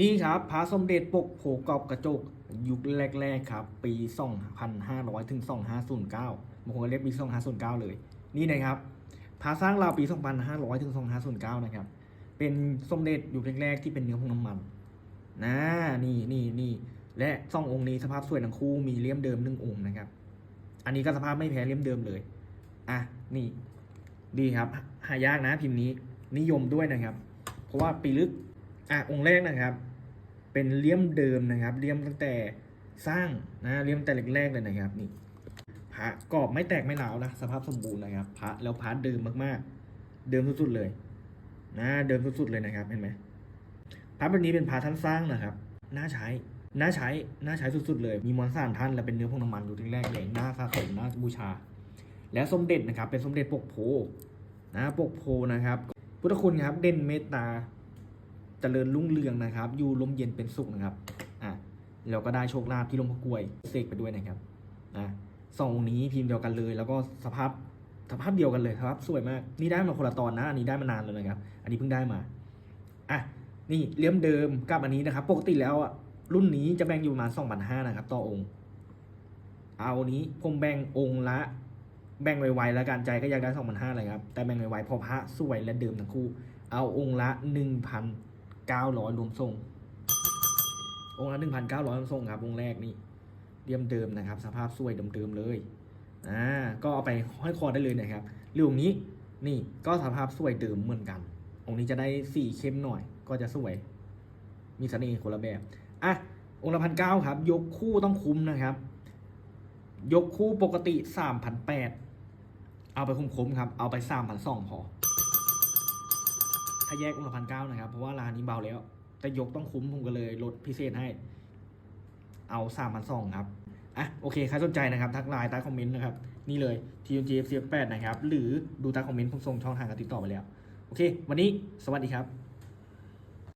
นี่ครับพระสมเด็จปกโผกอบกระจก ยุคแรก ๆ ครับ ปี 2500 ถึง 2509บางคนเรียกปี 2509 เลย นี่นะครับพระสร้างราวปี 2500 ถึง 2509 นะครับ เป็นสมเด็จยุคแรก ๆ ที่เป็นเนื้อพงน้ำมันนะนี่นี่นี่และสององค์นี้สภาพสวยทั้งคู่มีเลี่ยมเดิมหนึ่งองค์นะครับ อันนี้ก็สภาพไม่แพ้เลี่ยมเดิมเลยอะนี่ดีครับ หายากนะพิมพ์นี้นิยมด้วยนะครับ เพราะว่าปีลึก อะองค์แรกนะครับ เป็นเลี่ยมเดิมนะครับเลี่ยมตั้งแต่สร้างนะเลี่ยมแต่แรกๆเลยนะครับนี่พระกรอบไม่แตกไม่หลาวนะสภาพสมบูรณ์นะครับพระแล้วพระเดิมมากๆ เดิมสุดๆเลย นะเดิมสุดๆเลยนะครับเห็นไหมพระแบบนี้เป็นพระท่านสร้างนะครับน่าใช้น่าใช้น่าใช้สุดๆเลย มีมวลสารท่านและเป็นเนื้อพงน้ำมันอยู่ที่แรกเลยน่าสะสมน่าบูชา และสมเด็จนะครับ เป็นสมเด็จปกโพนะปกโพนะครับ พุทธคุณครับเด่นเมตตา เจริญรุ่งเรืองนะครับ อยู่ลมเย็นเป็นสุขนะครับอะเราก็ได้โชคลาภที่ลมพะกล้วยเสกไปด้วยนะครับอะสององค์นี้พิมพ์เดียวกันเลย แล้วก็สภาพสภาพเดียวกันเลยครับสวยมากนี่ได้มาคนละตอนนะอันนี้ได้มานานแล้วนะครับ อันนี้เพิ่งได้มาอะนี่เลี่ยมเดิมกับอันนี้นะครับ ปกติแล้วอะรุ่นนี้จะแบ่งอยู่ประมาณสองพันห้านะครับ ต่อองค์ เอานี้ผมแบ่งองค์ละ แบ่งไวๆแล้วกันใจก็อยากได้สองพันห้าเลยครับแต่แบ่งไวๆพอพระสวยและเดิมทั้งคู่ เอาองค์ละหนึ่งพัน เก้าร้อยรวมส่งองค์ละหนึ่งพันเก้าร้อยรวมส่งครับองค์แรกนี่เดิมเดิมนะครับ สภาพสวยเดิมๆเลยอ่าก็เอาไปห้อยคอได้เลยนะครับหรือองค์นี้นี่ก็สภาพสวยเดิมเหมือนกัน องค์นี้จะได้สีเข้มหน่อย ก็จะสวย มีเสน่ห์คนละแบบอะองค์ละพันเก้าครับ ยกคู่ต้องคุ้มนะครับ ยกคู่ปกติสามพันแปดเอาไปคุ้มๆครับ เอาไปสามพันสองพอ ถ้าแยกองค์ละพันเก้านะครับ เพราะว่าร้านนี้เบาแล้ว แต่ยกต้องคุ้มผมก็เลยลดพิเศษให้ เอาสามพันสองครับอะโอเคใครสนใจนะครับ ทักไลน์ใต้คอมเมนต์นะครับ นี่เลย t u g f c 8นะครับ หรือดูใต้คอมเมนต์ผมส่งช่องทางการติดต่อไปแล้ว โอเค วันนี้สวัสดีครับ